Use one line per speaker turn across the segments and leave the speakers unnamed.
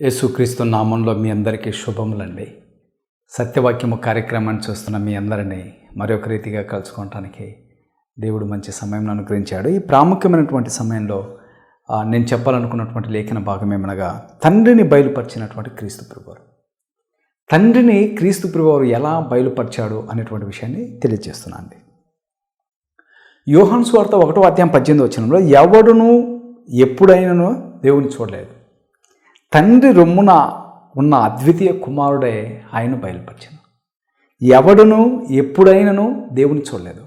యేసుక్రీస్తు నామంలో మీ అందరికీ శుభములండి. సత్యవాక్యము కార్యక్రమాన్ని చూస్తున్న మీ అందరినీ మరొక రీతిగా కలుసుకోవటానికి దేవుడు మంచి సమయం అనుగ్రహించాడు. ఈ ప్రాముఖ్యమైనటువంటి సమయంలో నేను చెప్పాలనుకున్నటువంటి లేఖన భాగం ఏమనగా తండ్రిని బయలుపరిచినటువంటి క్రీస్తు ప్రభువారు. తండ్రిని క్రీస్తు ప్రభువారు ఎలా బయలుపరిచాడు అనేటువంటి విషయాన్ని తెలియజేస్తున్నాను యోహాన్ స్వార్త ఒకటో అధ్యాయం పద్దెనిమిది వచ్చినంలో ఎవడును ఎప్పుడైనను దేవుని చూడలేదు. తండ్రి రొమ్మున ఉన్న అద్వితీయ కుమారుడే ఆయన బయలుపరిచాను ఎవడును ఎప్పుడైనను దేవుని చూడలేదు.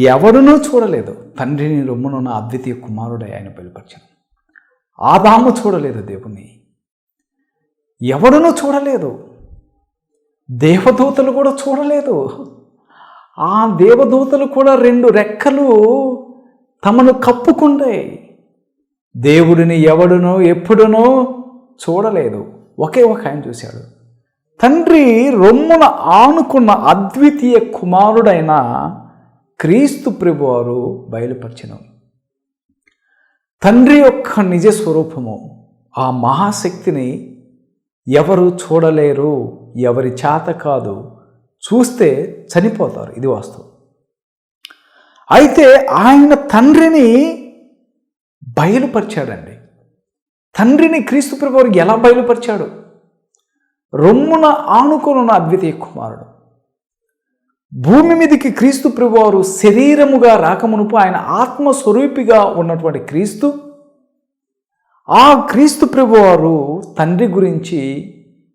ఎవడునూ చూడలేదు. తండ్రిని రొమ్మున ఉన్న అద్వితీయ కుమారుడే ఆయన బయలుపరిచాను ఆదాము చూడలేదు దేవుని ఎవడునూ చూడలేదు. దేవదూతలు కూడా చూడలేదు. ఆ దేవదూతలు కూడా రెండు రెక్కలు తమను కప్పుకుంటాయి. దేవుడిని ఎవడునో ఎప్పుడునో చూడలేదు. ఒకే ఒక ఆయన చూశాడు. తండ్రి రొమ్మున ఆనుకున్న అద్వితీయ కుమారుడైన క్రీస్తు ప్రభువారు బయలుపరిచిన. తండ్రి యొక్క నిజ స్వరూపము ఆ మహాశక్తిని ఎవరు చూడలేరు ఎవరి చేత కాదు చూస్తే చనిపోతారు. ఇది వాస్తవం. అయితే ఆయన తండ్రిని బయలుపరిచాడండి. తండ్రిని క్రీస్తు ప్రభువారు ఎలా బయలుపరిచాడు? రొమ్మున ఆనుకొనున్న అద్వితీయ కుమారుడు. భూమి మీదకి క్రీస్తు ప్రభువారు శరీరముగా రాకమునుపు ఆయన ఆత్మస్వరూపిగా ఉన్నటువంటి క్రీస్తు ఆ క్రీస్తు ప్రభువారు తండ్రి గురించి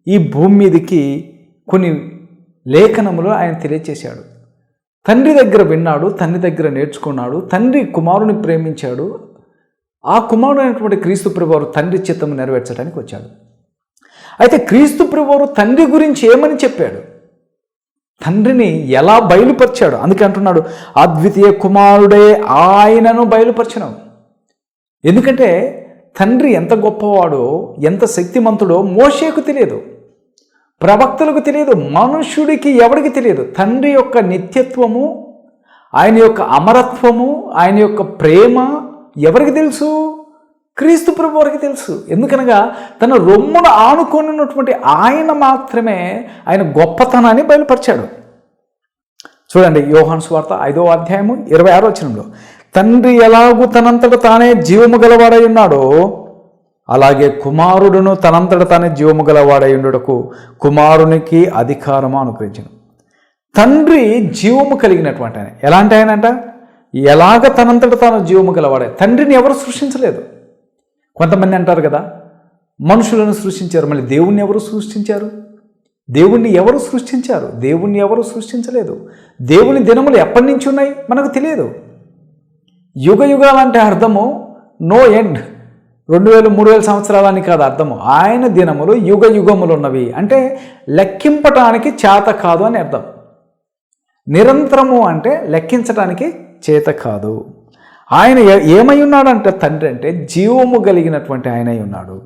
ఈ భూమి మీదకి కొన్ని లేఖనములు ఆయన తెలియచేశాడు. తండ్రి దగ్గర విన్నాడు తండ్రి దగ్గర నేర్చుకున్నాడు తండ్రి కుమారుని ప్రేమించాడు ఆ కుమారుడు అయినటువంటి క్రీస్తు ప్రభువారు తండ్రి చిత్తము నెరవేర్చడానికి వచ్చాడు. అయితే క్రీస్తు ప్రభువారు తండ్రి గురించి ఏమని చెప్పాడు? తండ్రిని ఎలా బయలుపరిచాడు? అందుకే అంటున్నాడు అద్వితీయ కుమారుడే ఆయనను బయలుపరచను. ఎందుకంటే తండ్రి ఎంత గొప్పవాడో ఎంత శక్తిమంతుడో మోషేకు తెలియదు. ప్రవక్తలకు తెలియదు మనుష్యుడికి ఎవరికి తెలియదు. తండ్రి యొక్క నిత్యత్వము ఆయన యొక్క అమరత్వము ఆయన యొక్క ప్రేమ ఎవరికి తెలుసు? క్రీస్తు ప్రభు వారికి తెలుసు. ఎందుకనగా తన రొమ్మును ఆనుకొని ఉన్నటువంటి ఆయన మాత్రమే ఆయన గొప్పతనాన్ని బయలుపరిచాడు. చూడండి యోహాన్ స్వార్త ఐదో అధ్యాయము ఇరవై ఆరో వచనంలో తండ్రి ఎలాగూ తనంతట తానే జీవము గలవాడై ఉన్నాడో అలాగే కుమారుడును తనంతట తానే జీవము గలవాడై ఉండటకు కుమారునికి అధికారము అనుగ్రహించను. తండ్రి జీవము కలిగినటువంటి ఆయన. ఎలాంటి ఆయన అంట ఎలాగ తనంతట తాను జీవము గలవాడే తండ్రిని ఎవరు సృష్టించలేదు? కొంతమంది అంటారు కదా మనుషులను సృష్టించారు మళ్ళీ దేవుణ్ణి ఎవరు సృష్టించారు? దేవుణ్ణి ఎవరు సృష్టించారు? దేవుణ్ణి ఎవరు సృష్టించలేదు? దేవుని దినములు ఎప్పటి నుంచి ఉన్నాయి? మనకు తెలియదు. యుగ యుగాలంటే అర్థము నో ఎండ్. రెండు వేలు మూడు వేల సంవత్సరాలని కాదు అర్థము. ఆయన దినములు యుగ యుగములు ఉన్నవి. అంటే లెక్కింపటానికి చేత కాదు అని అర్థం. నిరంతరము అంటే లెక్కించడానికి చేత కాదు. ఆయన ఏమై ఉన్నాడంటే తండ్రి అంటే జీవము కలిగినటువంటి ఆయన అయి ఉన్నాడు.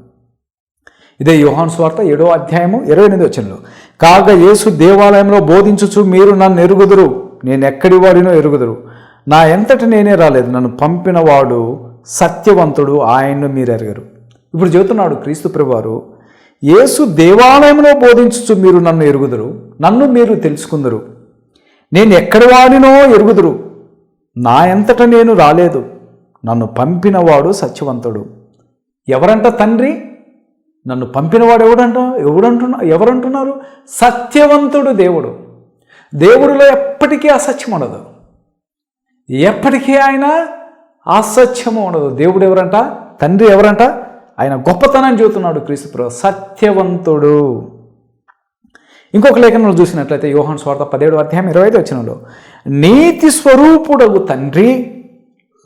ఇదే యోహాన్ స్వార్త ఏడో అధ్యాయము ఇరవై ఎనిమిది వచ్చంలో కాగా యేసు దేవాలయంలో బోధించుచు మీరు నన్ను ఎరుగుదురు. నేను ఎక్కడి వాడినో ఎరుగుదురు. నా ఎంతటి నేనే రాలేదు. నన్ను పంపినవాడు సత్యవంతుడు. ఆయన్ను మీరు ఎరగరు. ఇప్పుడు చెబుతున్నాడు క్రీస్తు ప్రభువారు యేసు దేవాలయంలో బోధించుచు మీరు నన్ను ఎరుగుదురు. నన్ను మీరు తెలుసుకుందరు. నేను ఎక్కడి వాడినో ఎరుగుదురు. నా ఎంతట నేను రాలేదు. నన్ను పంపినవాడు సత్యవంతుడు. ఎవరంట తండ్రి? నన్ను పంపినవాడు ఎవడంట? ఎవడంటున్నా ఎవరంటున్నారు? సత్యవంతుడు దేవుడు. దేవుడిలో ఎప్పటికీ అసత్యం ఉండదు. ఎప్పటికీ ఆయన అసత్యము ఉండదు. దేవుడు ఎవరంట? తండ్రి ఎవరంట? ఆయన గొప్పతనాన్ని చూస్తున్నాడు క్రీస్తుప్రభు. సత్యవంతుడు. ఇంకొక లేఖనంలో చూసినట్లయితే యోహాన్ స్వార్థ పదిహేడు అధ్యాయం ఇరవై ఐదు వచ్చినంలో నీతి స్వరూపుడగు తండ్రి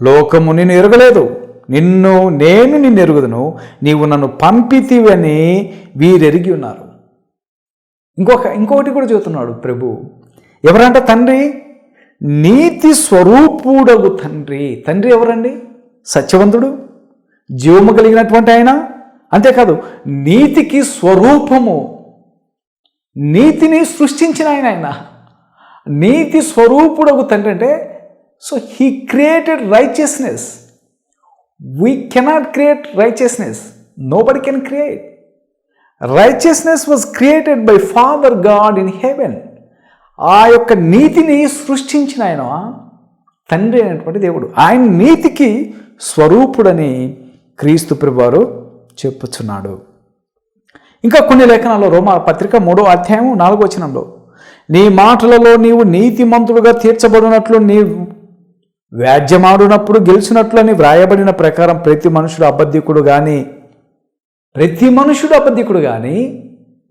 లోకము నిన్ను ఎరగలేదు నిన్ను నేను నిన్ను ఎరుగుదును. నీవు నన్ను పంపితివని వీరెరిగి ఉన్నారు. ఇంకొక ఇంకొకటి కూడా చెబుతున్నాడు ప్రభు. ఎవరంటే తండ్రి? నీతి స్వరూపుడగు తండ్రి. తండ్రి ఎవరండి? సత్యవంతుడు జీవము కలిగినటువంటి ఆయన. అంతేకాదు నీతికి స్వరూపము నీతిని సృష్టించిన ఆయన ఆయన. నీతి స్వరూపుడగు తండ్రి అంటే so he created righteousness we cannot create righteousness nobody can create righteousness was created by father God in heaven ఆ యొక్క నీతిని సృష్టించిన ఆయన తండ్రి అయినటువంటి దేవుడు. ఆయన నీతికి స్వరూపుడని క్రీస్తు ప్రభువారు చెప్పుచున్నాడు. ఇంకా కొన్ని లేఖనాల్లో రోమా పత్రిక మూడో అధ్యాయం నాలుగో వచనంలో నీ మాటలలో నీవు నీతిమంతుడుగా తీర్చబడినట్లు నీ వ్యాజ్యమాడునప్పుడు గెలిచినట్లు అని వ్రాయబడిన ప్రకారం ప్రతి మనుషుడు అబద్ధికుడు కానీ ప్రతి మనుషుడు అబద్ధికుడు కానీ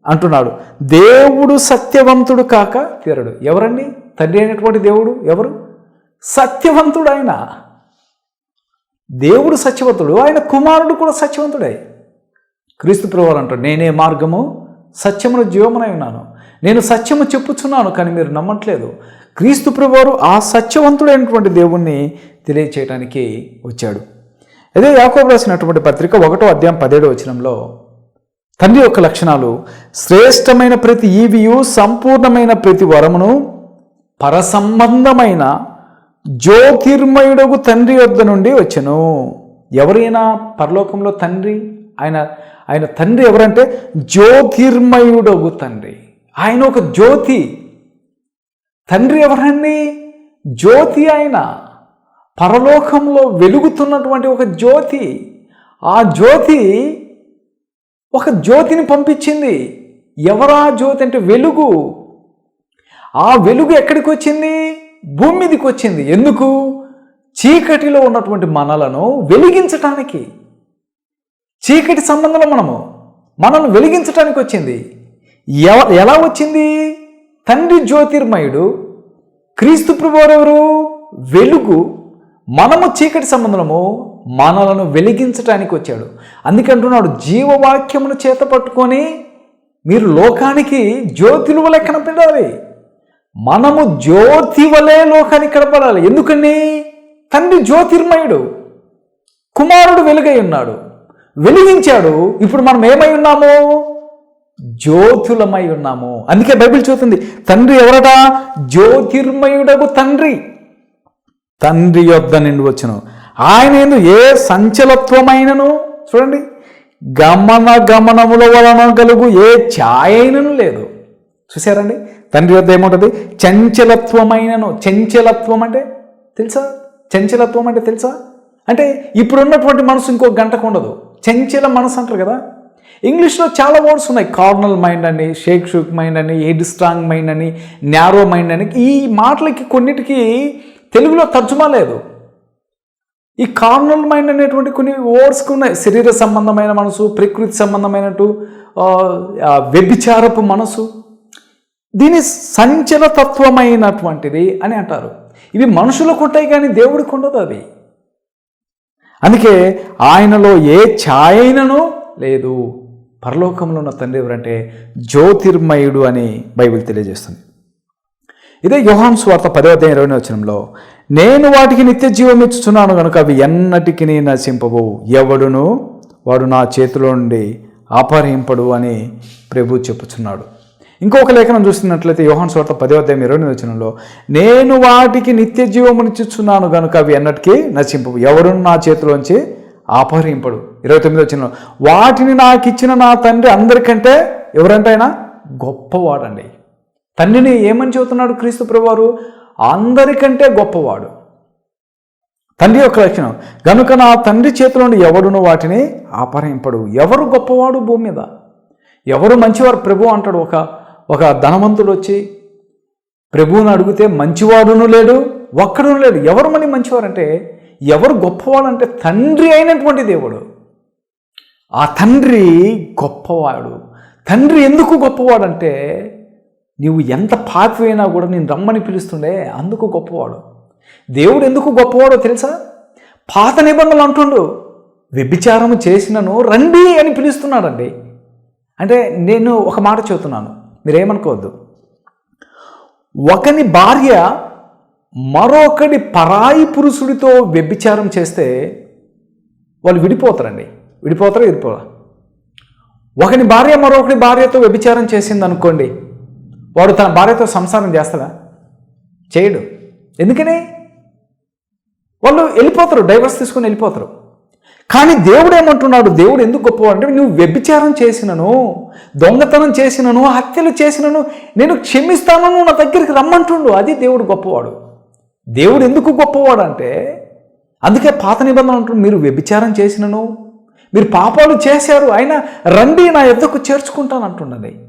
అంటున్నాడు. దేవుడు సత్యవంతుడు కాక తీరడు. ఎవరండి? తండ్రి అయినటువంటి దేవుడు ఎవరు? సత్యవంతుడు ఆయన. దేవుడు సత్యవంతుడు. ఆయన కుమారుడు కూడా సత్యవంతుడే. క్రీస్తు ప్రభువారు అంటాడు నేనే మార్గము సత్యమును జీవమునై ఉన్నాను. నేను సత్యము చెప్పుచున్నాను కానీ మీరు నమ్మట్లేదు. క్రీస్తు ప్రభువారు ఆ సత్యవంతుడైనటువంటి దేవుణ్ణి తెలియచేయడానికి వచ్చాడు. అదే యాకోబు రాసినటువంటి పత్రిక ఒకటో అధ్యాయం పదేడో వచనంలో తండ్రి యొక్క లక్షణాలు శ్రేష్టమైన ప్రతి ఈవియు సంపూర్ణమైన ప్రతి వరమును పరసంబంధమైన జ్యోతిర్మయుడగు తండ్రి వద్ద నుండి వచ్చను. ఎవరైనా పరలోకంలో తండ్రి ఆయన ఆయన తండ్రి ఎవరంటే జ్యోతిర్మయుడగు తండ్రి. ఆయన ఒక జ్యోతి. తండ్రి ఎవరండి? జ్యోతి ఆయన. పరలోకంలో వెలుగుతున్నటువంటి ఒక జ్యోతి. ఆ జ్యోతి ఒక జ్యోతిని పంపించింది. ఎవరా జ్యోతి అంటే వెలుగు. ఆ వెలుగు ఎక్కడికి వచ్చింది? భూమి మీదకి వచ్చింది. ఎందుకు? చీకటిలో ఉన్నటువంటి మనలను వెలిగించటానికి. చీకటి సంబంధంలో మనము మనల్ని వెలిగించటానికి వచ్చింది. ఎవ ఎలా వచ్చింది? తండ్రి జ్యోతిర్మయుడు క్రీస్తు ప్రభువారెవరు? వెలుగు. మనము చీకటి సంబంధము మనలను వెలిగించటానికి వచ్చాడు. అందుకంటున్నాడు జీవవాక్యమును చేత పట్టుకొని మీరు లోకానికి జ్యోతిలు వలె కనపడాలి. మనము జ్యోతి వలె లోకానికి కనపడాలి. ఎందుకని? తండ్రి జ్యోతిర్మయుడు కుమారుడు వెలుగై ఉన్నాడు. వెలిగించాడు. ఇప్పుడు మనం ఏమై ఉన్నాము? జ్యోతులమై ఉన్నాము. అందుకే బైబిల్ చూస్తుంది తండ్రి ఎవరట? జ్యోతిర్మయుడకు తండ్రి. తండ్రి యొద్ద నిండి వచ్చును. ఆయన ఎందు ఏ సంచలత్వమైనను? చూడండి గమన గమనముల వలన కలుగు ఏ ఛాయైనను లేదు. చూసారండి తండ్రి వద్ద ఏముంటుంది? చంచలత్వమైనను. చంచలత్వం అంటే తెలుసా? చంచలత్వం అంటే తెలుసా? అంటే ఇప్పుడు ఉన్నటువంటి మనసు ఇంకో గంటకు ఉండదు. చంచల మనసు అంటారు కదా? ఇంగ్లీష్లో చాలా వర్డ్స్ ఉన్నాయి. కార్నల్ మైండ్ అని షేక్ షూక్ మైండ్ అని హెడ్ స్ట్రాంగ్ మైండ్ అని న్యారో మైండ్ అని. ఈ మాటలకి కొన్నిటికి తెలుగులో తర్జుమా లేదు. ఈ కార్నల్ మైండ్ అనేటువంటి కొన్ని వర్డ్స్కి ఉన్నాయి. శరీర సంబంధమైన మనసు ప్రకృతి సంబంధమైనట్టు వ్యభిచారపు మనసు. దీని సంచలతత్వమైనటువంటిది అని అంటారు. ఇవి మనుషులకు ఉంటాయి కానీ దేవుడికి ఉండదు అది అందుకే ఆయనలో ఏ ఛాయైనను లేదు. పరలోకంలో ఉన్న తండ్రి ఎవరంటే జ్యోతిర్మయుడు అని బైబిల్ తెలియజేస్తుంది. ఇదే యోహాన్ స్వార్త పదో అధ్యాయం ఇరవై వచనంలో నేను వాటికి నిత్య జీవం ఇచ్చుచున్నాను కనుక అవి ఎన్నటికి నశింపవు ఎవడును? వాడు నా చేతిలో నుండి అపహరింపడు అని ప్రభు చెప్పుచున్నాడు. ఇంకొక లేఖనం చూస్తున్నట్లయితే యోహాన్ స్వార్త పదో అధ్యాయం ఇరవై వచనంలో నేను వాటికి నిత్య జీవమునిచ్చుచున్నాను కనుక అవి ఎన్నటికీ నశింపు ఎవరు నా చేతిలోంచి ఆపహరింపడు ఇరవై తొమ్మిది వచ్చిన వాటిని నాకు ఇచ్చిన నా తండ్రి అందరికంటే ఎవరంటే ఆయన గొప్పవాడండి. తండ్రిని ఏమని చెబుతున్నాడు క్రీస్తు ప్రభువారు? అందరికంటే గొప్పవాడు. తండ్రి యొక్క లక్షణం గనుక నా తండ్రి చేతిలో ఎవడును వాటిని ఆపహరింపడు ఎవరు గొప్పవాడు భూమి మీద? ఎవరు మంచివారు? ప్రభు అంటాడు ఒక ఒక ధనవంతుడు వచ్చి ప్రభువుని అడిగితే మంచివాడును లేడు ఒక్కడును లేడు. ఎవరు మని మంచివారంటే ఎవరు గొప్పవాడు అంటే తండ్రి అయినటువంటి దేవుడు. ఆ తండ్రి గొప్పవాడు. తండ్రి ఎందుకు గొప్పవాడంటే నీవు ఎంత పాపివైనా కూడా నేను రమ్మని పిలుస్తుండే అందుకు గొప్పవాడు. దేవుడు ఎందుకు గొప్పవాడో తెలుసా? పాత నిబంధనలు అంటుండు వ్యభిచారము చేసినను రండి అని పిలుస్తున్నాడండి. అంటే నేను ఒక మాట చెబుతున్నాను. మీరేమనుకోవద్దు. ఒకని భార్య మరొకటి పరాయి పురుషుడితో వ్యభిచారం చేస్తే వాళ్ళు విడిపోతారండి. విడిపోతారా విడిపోరా? ఒకని భార్య మరొకటి భార్యతో వ్యభిచారం చేసింది అనుకోండి వాడు తన భార్యతో సంసారం చేస్తాడా? చేయడు. ఎందుకని? వాళ్ళు వెళ్ళిపోతారు డైవర్స్ తీసుకొని వెళ్ళిపోతారు. కానీ దేవుడు ఏమంటున్నాడు? దేవుడు ఎందుకు గొప్పవాడు అంటే నువ్వు వ్యభిచారం చేసినను. దొంగతనం చేసినను హత్యలు చేసినను నేను క్షమిస్తాను నా దగ్గరికి రమ్మంటుండు. అది దేవుడు గొప్పవాడు. దేవుడు ఎందుకు గొప్పవాడు అంటే అందుకే పాత నిబంధన అంటున్నాడు మీరు వ్యభిచారం చేసినను మీరు పాపాలు చేశారు అయినా రండి నా ఎద్దకు చేర్చుకుంటాను అంటున్నది.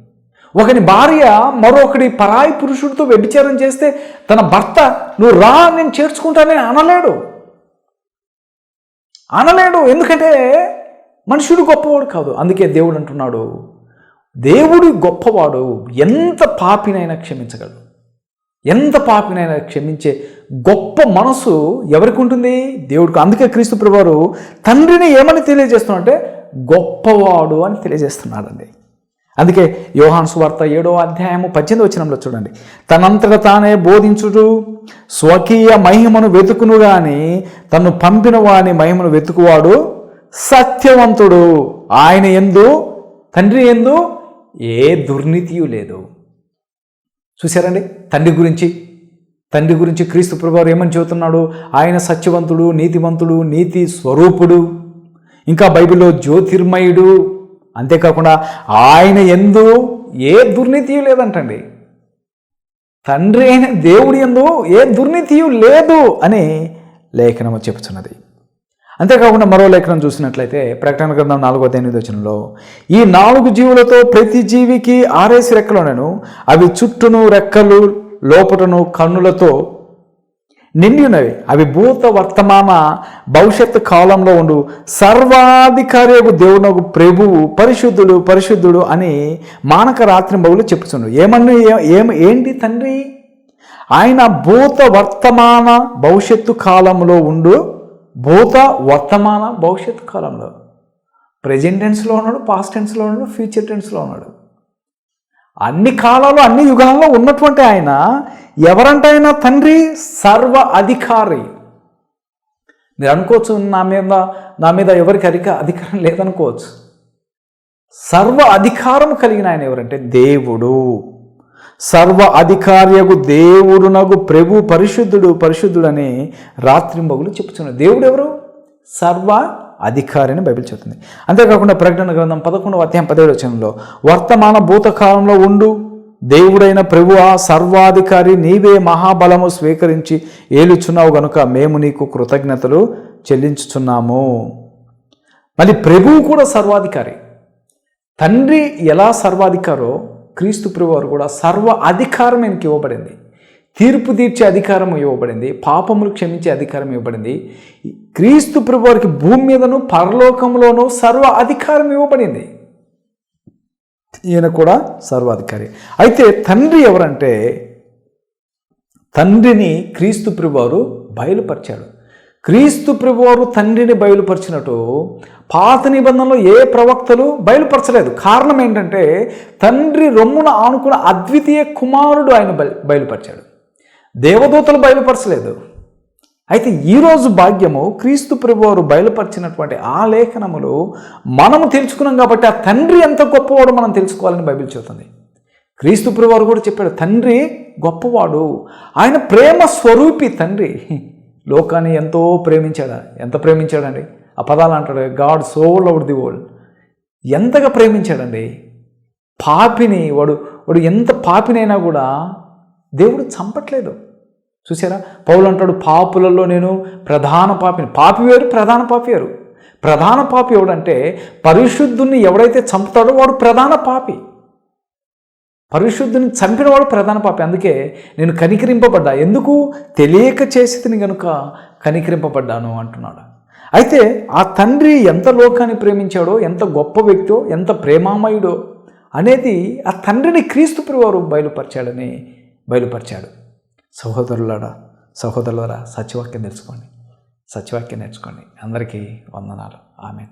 ఒకని భార్య మరొకటి పరాయి పురుషుడితో వ్యభిచారం చేస్తే తన భర్త నువ్వు రా నేను చేర్చుకుంటానని అనలేడు. అనలేడు ఎందుకంటే మనుషుడు గొప్పవాడు కాదు. అందుకే దేవుడు అంటున్నాడు దేవుడు గొప్పవాడు. ఎంత పాపినైనా క్షమించగలడు. ఎంత పాపినైనా క్షమించే గొప్ప మనసు ఎవరికి ఉంటుంది? దేవుడికి. అందుకే క్రీస్తు ప్రభువారు తండ్రిని ఏమని తెలియజేస్తున్నాడంటే గొప్పవాడు అని తెలియజేస్తున్నాడండి. అందుకే యోహాన్ సువార్త ఏడో అధ్యాయము పద్దెనిమిది వచనంలో చూడండి. తనంతట తానే బోధించుడు స్వకీయ మహిమను వెతుకును గాని తను పంపిన వాని మహిమను వెతుకువాడు సత్యవంతుడు. ఆయన ఎందు తండ్రి ఎందు ఏ దుర్నీతియు లేదు. చూశారండి? తండ్రి గురించి తండ్రి గురించి క్రీస్తు ప్రభువారు ఏమని చెబుతున్నాడు? ఆయన సత్యవంతుడు నీతివంతుడు నీతి స్వరూపుడు ఇంకా బైబిల్లో జ్యోతిర్మయుడు. అంతేకాకుండా ఆయన ఎందు ఏ దుర్నీతియు లేదంటండి. తండ్రి అయిన దేవుడి ఎందు ఏ దుర్నీతియు లేదు అని లేఖనము చెబుతున్నది. అంతేకాకుండా మరో లేఖనం చూసినట్లయితే ప్రకటన గ్రంథం నాలుగో ఎనిమిది వచనంలో ఈ నాలుగు జీవులతో ప్రతి జీవికి ఆరేసి రెక్కలునను అవి చుట్టూను రెక్కలు లోపటను కన్నులతో నిండి ఉన్నవి అవి భూత వర్తమాన భవిష్యత్తు కాలంలో ఉండు. సర్వాధికారియకు దేవునకు ప్రభువు పరిశుద్ధుడు పరిశుద్ధుడు అని మానక రాత్రి బహులు చెప్పుతున్నాడు ఏమన్నా ఏం ఏంటి తండ్రి? ఆయన భూత వర్తమాన భవిష్యత్తు కాలంలో ఉండు. భూత వర్తమాన భవిష్యత్ కాలంలో ప్రజెంట్ టెన్స్లో ఉన్నాడు పాస్ట్ టెన్స్లో ఉన్నాడు ఫ్యూచర్ టెన్స్లో ఉన్నాడు. అన్ని కాలాలు అన్ని యుగాల్లో ఉన్నటువంటి ఆయన ఎవరంటే ఆయన తండ్రి సర్వ అధికారి. మీరు అనుకోవచ్చు నా మీద నా మీద ఎవరికి అధిక అధికారం లేదనుకోవచ్చు. సర్వ అధికారం కలిగిన ఆయన ఎవరంటే దేవుడు. సర్వ అధికార్యకు దేవుడునగు ప్రభు పరిశుద్ధుడు పరిశుద్ధుడని రాత్రింబగులు చెప్తున్నాడు దేవుడు ఎవరు సర్వ అధికారి అని బైబిల్ చెబుతుంది అంతేకాకుండా ప్రకటన గ్రంథం పదకొండవ అధ్యాయం పదిహేడు వచనంలో వర్తమాన భూతకాలంలో ఉండు దేవుడైన ప్రభువా సర్వాధికారి నీవే మహాబలము స్వీకరించి ఏలుచున్నావు గనుక మేము నీకు కృతజ్ఞతలు చెల్లించుచున్నాము. మళ్ళీ ప్రభువు కూడా సర్వాధికారి. తండ్రి ఎలా సర్వాధికారో క్రీస్తు ప్రభువారు కూడా సర్వ అధికారం ఆయనకి ఇవ్వబడింది. తీర్పు తీర్చే అధికారం ఇవ్వబడింది. పాపములు క్షమించే అధికారం ఇవ్వబడింది. క్రీస్తు ప్రభువారికి భూమి మీదను పరలోకంలోనూ సర్వ అధికారం ఇవ్వబడింది. ఈయన కూడా సర్వాధికారి. అయితే తండ్రి ఎవరంటే తండ్రిని క్రీస్తు ప్రభువారు బయలుపరిచాడు. క్రీస్తు ప్రభువారు తండ్రిని బయలుపరిచినట్టు పాత నిబంధనలో ఏ ప్రవక్తలు బయలుపరచలేదు. కారణం ఏంటంటే తండ్రి రొమ్మున ఆనుకున్న అద్వితీయ కుమారుడు ఆయన బయలుపరిచాడు. దేవదూతలు బయలుపరచలేదు. అయితే ఈరోజు భాగ్యము క్రీస్తు ప్రభువారు బయలుపరిచినటువంటి ఆ లేఖనములు మనము తెలుసుకున్నాం కాబట్టి ఆ తండ్రి ఎంత గొప్పవాడు మనం తెలుసుకోవాలని బైబిల్ చెబుతుంది. క్రీస్తు ప్రభువారు కూడా చెప్పాడు తండ్రి గొప్పవాడు. ఆయన ప్రేమ స్వరూపి తండ్రి. లోకాన్ని ఎంతో ప్రేమించాడా? ఎంత ప్రేమించాడండి? ఆ పదాలు అంటాడు God so loved the world. ఎంతగా ప్రేమించాడండి? పాపిని వాడు వాడు ఎంత పాపినైనా కూడా దేవుడు చంపట్లేదు. చూసారా? పౌలు అంటాడు పాపులలో నేను ప్రధాన పాపిని. పాపి వేరు ప్రధాన పాపి వేరు. ప్రధాన పాపి ఎవడంటే పరిశుద్ధుని ఎవడైతే చంపుతాడో వాడు ప్రధాన పాపి. పరిశుద్ధుని చంపినవాడు ప్రధాన పాపి. అందుకే నేను కనికరింపబడ్డా. ఎందుకు? తెలియక చేసేది కనుక కనికరింపబడ్డాను అంటున్నాడు. అయితే ఆ తండ్రి ఎంత లోకాన్ని ప్రేమించాడో ఎంత గొప్ప వ్యక్తో ఎంత ప్రేమామయుడో అనేది ఆ తండ్రిని క్రీస్తు వారు బయలుపరిచాడని బయలుపరిచాడు. సహోదరులారా సహోదరులరా సత్యవాక్యం నేర్చుకోండి. సత్యవాక్యం నేర్చుకోండి. అందరికీ వందనాలు. ఆమె